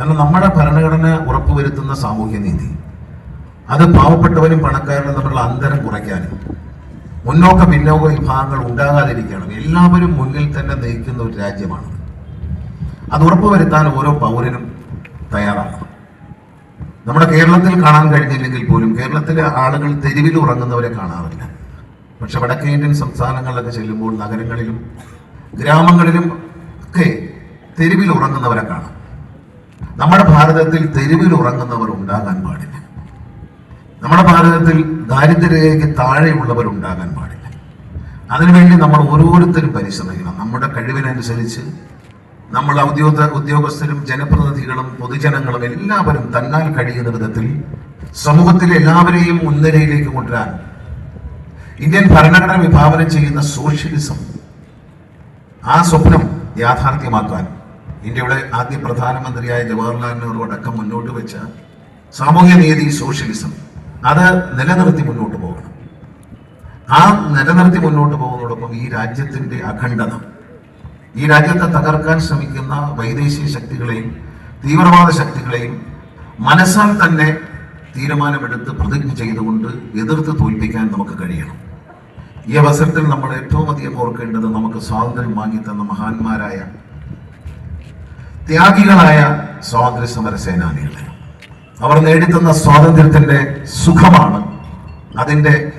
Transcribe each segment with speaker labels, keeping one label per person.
Speaker 1: കാരണം നമ്മുടെ ഭരണഘടന ഉറപ്പുവരുത്തുന്ന സാമൂഹ്യ നീതി. അത് പാവപ്പെട്ടവരും പണക്കാരനും തമ്മിലുള്ള അന്തരം കുറയ്ക്കാനും മുന്നോക്ക പിന്നോക്ക വിഭാഗങ്ങൾ ഉണ്ടാകാതിരിക്കണം. എല്ലാവരും മുന്നിൽ തന്നെ നയിക്കുന്ന ഒരു രാജ്യമാണ് അത് ഉറപ്പുവരുത്താൻ ഓരോ പൗരനും തയ്യാറാണ്. നമ്മുടെ കേരളത്തിൽ കാണാൻ കഴിഞ്ഞില്ലെങ്കിൽ പോലും കേരളത്തിലെ ആളുകൾ തെരുവിൽ ഉറങ്ങുന്നവരെ കാണാറില്ല. പക്ഷെ വടക്കേ ഇന്ത്യൻ സംസ്ഥാനങ്ങളിലൊക്കെ ചെല്ലുമ്പോൾ നഗരങ്ങളിലും ഗ്രാമങ്ങളിലും ഒക്കെ തെരുവിൽ ഉറങ്ങുന്നവരെ കാണാം. നമ്മുടെ ഭാരതത്തിൽ തെരുവിൽ ഉറങ്ങുന്നവർ ഉണ്ടാകാൻ പാടില്ല. നമ്മുടെ ഭാരതത്തിൽ ദാരിദ്ര്യരേഖയ്ക്ക് താഴെയുള്ളവർ ഉണ്ടാകാൻ പാടില്ല. അതിനുവേണ്ടി നമ്മൾ ഓരോരുത്തരും പരിശ്രമിക്കണം. നമ്മുടെ കഴിവിനനുസരിച്ച് നമ്മൾ ഔദ്യോഗ ഉദ്യോഗസ്ഥരും ജനപ്രതിനിധികളും പൊതുജനങ്ങളും എല്ലാവരും തന്നാൽ കഴിയുന്ന വിധത്തിൽ സമൂഹത്തിലെ എല്ലാവരെയും മുൻനിരയിലേക്ക് കൊണ്ടുവരാൻ ഇന്ത്യൻ ഭരണഘടന വിഭാവനം ചെയ്യുന്ന സോഷ്യലിസം ആ സ്വപ്നം യാഥാർത്ഥ്യമാക്കാൻ ഇന്ത്യയുടെ ആദ്യ പ്രധാനമന്ത്രിയായ ജവഹർലാൽ നെഹ്റു അടക്കം മുന്നോട്ട് വെച്ച സാമൂഹ്യ നീതി സോഷ്യലിസം അത് നിലനിർത്തി മുന്നോട്ട് പോകണം. ആ നിലനിർത്തി മുന്നോട്ട് പോകുന്നതോടൊപ്പം ഈ രാജ്യത്തിന്റെ അഖണ്ഡത ഈ രാജ്യത്തെ തകർക്കാൻ ശ്രമിക്കുന്ന വൈദേശിക ശക്തികളെയും തീവ്രവാദ ശക്തികളെയും മനസ്സാൽ തന്നെ തീരുമാനമെടുത്ത് പ്രതിജ്ഞ ചെയ്തുകൊണ്ട് എതിർത്ത് തോൽപ്പിക്കാൻ നമുക്ക് കഴിയണം. ഈ അവസരത്തിൽ നമ്മൾ ഏറ്റവും അധികം ഓർക്കേണ്ടത് നമുക്ക് സ്വാതന്ത്ര്യം വാങ്ങിത്തന്ന മഹാന്മാരായ ത്യാഗികളായ സ്വാതന്ത്ര്യ സമര സേനാനികളെ അവർ നേടിത്തന്ന സ്വാതന്ത്ര്യത്തിന്റെ സുഖമാണ്. അതിന്റെ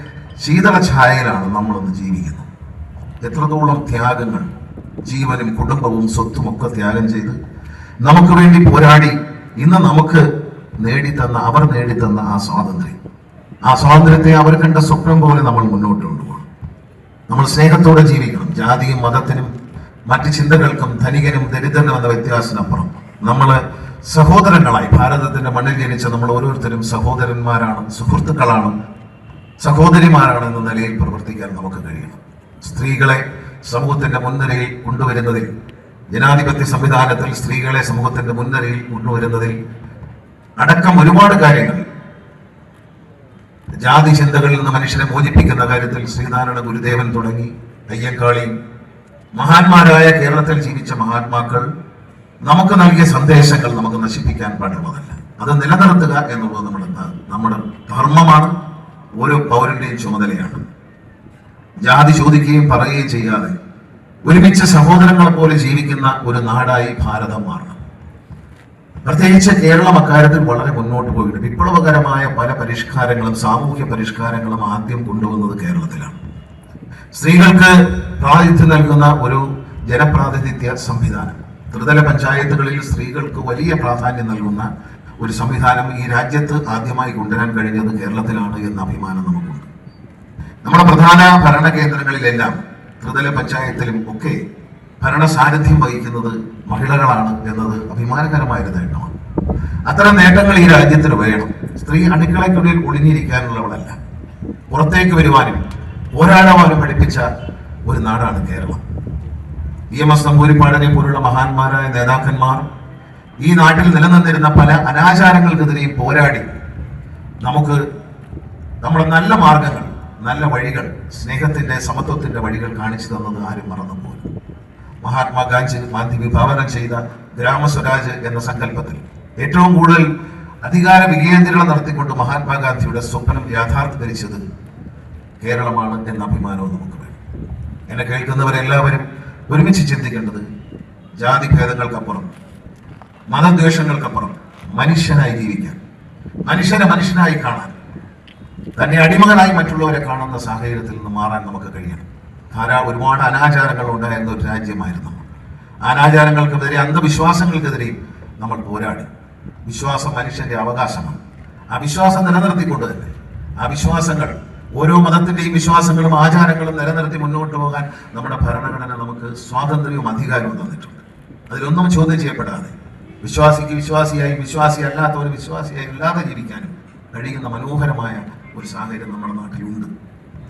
Speaker 1: ശീതള ഛായയിലാണ് നമ്മളൊന്ന് ജീവിക്കുന്നത്. എത്രത്തോളം ത്യാഗങ്ങൾ ജീവനും കുടുംബവും സ്വത്തും ഒക്കെ ത്യാഗം ചെയ്ത് നമുക്ക് വേണ്ടി പോരാടി ഇന്ന് നമുക്ക് നേടിത്തന്ന അവർ നേടിത്തന്ന ആ സ്വാതന്ത്ര്യം. ആ സ്വാതന്ത്ര്യത്തെ അവർ കണ്ട സ്വപ്നം പോലെ നമ്മൾ മുന്നോട്ട് കൊണ്ടുപോകണം. നമ്മൾ സ്നേഹത്തോടെ ജീവിക്കണം. ജാതിയും മതത്തിനും മറ്റ് ചിന്തകൾക്കും ധനികനും ദരിദ്രനും എന്ന വ്യത്യാസത്തിനപ്പുറം നമ്മൾ സഹോദരങ്ങളായി ഭാരതത്തിന്റെ മണ്ണിൽ ജനിച്ച നമ്മൾ ഓരോരുത്തരും സഹോദരന്മാരാണ് സുഹൃത്തുക്കളാണ് സഹോദരിമാരാണ് എന്ന നിലയിൽ പ്രവർത്തിക്കാൻ നമുക്ക് കഴിയണം. സ്ത്രീകളെ സമൂഹത്തിന്റെ മുൻനിരയിൽ കൊണ്ടുവരുന്നതിൽ ജനാധിപത്യ സംവിധാനത്തിൽ സ്ത്രീകളെ സമൂഹത്തിന്റെ മുൻനിരയിൽ കൊണ്ടുവരുന്നതിൽ അടക്കം ഒരുപാട് കാര്യങ്ങൾ. ജാതി ചിന്തകളിൽ നിന്ന് മനുഷ്യനെ മോചിപ്പിക്കുന്ന കാര്യത്തിൽ ശ്രീനാരായണ ഗുരുദേവൻ തുടങ്ങി അയ്യങ്കാളി മഹാന്മാരായ കേരളത്തിൽ ജീവിച്ച മഹാത്മാക്കൾ നമുക്ക് നൽകിയ സന്ദേശങ്ങൾ നമുക്ക് നശിപ്പിക്കാൻ പാടുള്ളതല്ല. അത് നിലനിർത്തുക എന്നുള്ളത് നമ്മുടെ നമ്മുടെ ധർമ്മമാണ്. ഓരോ പൗരന്റെയും ചുമതലയാണ്. ജാതി ചോദിക്കുകയും പറയുകയും ചെയ്യാതെ ഒരുമിച്ച് സഹോദരങ്ങളെ പോലെ ജീവിക്കുന്ന ഒരു നാടായി ഭാരതം മാറണം. പ്രത്യേകിച്ച് കേരളം അക്കാര്യത്തിൽ വളരെ മുന്നോട്ട് പോയിട്ടുണ്ട്. വിപ്ലവകരമായ പല പരിഷ്കാരങ്ങളും സാമൂഹ്യ പരിഷ്കാരങ്ങളും ആദ്യം കൊണ്ടുവന്നത് കേരളത്തിലാണ്. സ്ത്രീകൾക്ക് പ്രാതിനിധ്യം നൽകുന്ന ഒരു ജനപ്രാതിനിധ്യ സംവിധാനം. ത്രിതല പഞ്ചായത്തുകളിൽ സ്ത്രീകൾക്ക് വലിയ പ്രാധാന്യം നൽകുന്ന ഒരു സംവിധാനം ഈ രാജ്യത്ത് ആദ്യമായി കൊണ്ടുവരാൻ കഴിഞ്ഞത് കേരളത്തിലാണ് എന്ന അഭിമാനം നമുക്കുണ്ട്. നമ്മുടെ പ്രധാന ഭരണ കേന്ദ്രങ്ങളിലെല്ലാം ത്രിതല പഞ്ചായത്തിലും ഒക്കെ ഭരണ സാന്നിധ്യം വഹിക്കുന്നത് മഹിളകളാണ് എന്നത് അഭിമാനകരമായ ഒരു നേട്ടമാണ്. അത്തരം നേട്ടങ്ങൾ ഈ രാജ്യത്തിന് വേണം. സ്ത്രീ അണുക്കളയ്ക്കുള്ളിൽ ഒളിഞ്ഞിരിക്കാനുള്ളവളല്ല. പുറത്തേക്ക് വരുവാനും പോരാടുവാനും പഠിപ്പിച്ച ഒരു നാടാണ് കേരളം. ഇ എം എസ് നമ്പൂരിപ്പാടനെ പോലുള്ള മഹാന്മാരായ നേതാക്കന്മാർ ഈ നാട്ടിൽ നിലനിന്നിരുന്ന പല അനാചാരങ്ങൾക്കെതിരെയും പോരാടി നമുക്ക് നമ്മുടെ നല്ല മാർഗങ്ങൾ നല്ല വഴികൾ സ്നേഹത്തിന്റെ സമത്വത്തിന്റെ വഴികൾ കാണിച്ചു തന്നത് ആരും മറന്നുപോയി. മഹാത്മാഗാന്ധി ഗാന്ധി വിഭാവനം ചെയ്ത ഗ്രാമസ്വരാജ് എന്ന സങ്കല്പത്തിൽ ഏറ്റവും കൂടുതൽ അധികാര വികേന്ദ്രീകരണം നടത്തിക്കൊണ്ട് മഹാത്മാഗാന്ധിയുടെ സ്വപ്നം യാഥാർത്ഥ്യകരിച്ചത് കേരളമാണ് എന്ന അഭിമാനവും നമുക്ക് എന്നെ കേൾക്കുന്നവരെല്ലാവരും ഒരുമിച്ച് ചിന്തിക്കേണ്ടത് ജാതി ഭേദങ്ങൾക്കപ്പുറം മതദ്വേഷങ്ങൾക്കപ്പുറം മനുഷ്യനായി ജീവിക്കാൻ മനുഷ്യനെ മനുഷ്യനായി കാണാൻ തന്നെ അടിമകളായി മറ്റുള്ളവരെ കാണുന്ന സാഹചര്യത്തിൽ നിന്ന് മാറാൻ നമുക്ക് കഴിയണം. ധാരാ ഒരുപാട് അനാചാരങ്ങൾ ഉണ്ടായിരുന്ന ഒരു രാജ്യമായിരുന്നു. അനാചാരങ്ങൾക്കെതിരെ അന്ധവിശ്വാസങ്ങൾക്കെതിരെയും നമ്മൾ പോരാടി. വിശ്വാസം മനുഷ്യന്റെ അവകാശമാണ്. ആ വിശ്വാസം നിലനിർത്തിക്കൊണ്ട് തന്നെ ആ വിശ്വാസങ്ങൾ ഓരോ മതത്തിന്റെയും വിശ്വാസങ്ങളും ആചാരങ്ങളും നിലനിർത്തി മുന്നോട്ട് പോകാൻ നമ്മുടെ ഭരണഘടന നമുക്ക് സ്വാതന്ത്ര്യവും അധികാരവും തന്നിട്ടുണ്ട്. അതിലൊന്നും ചോദ്യം ചെയ്യപ്പെടാതെ വിശ്വാസിക്ക് വിശ്വാസിയായി വിശ്വാസി അല്ലാത്തവർ വിശ്വാസിയായി ഇല്ലാതെ ജീവിക്കാനും കഴിയുന്ന മനോഹരമായ ഒരു സാഹചര്യം നമ്മുടെ നാട്ടിലുണ്ട്.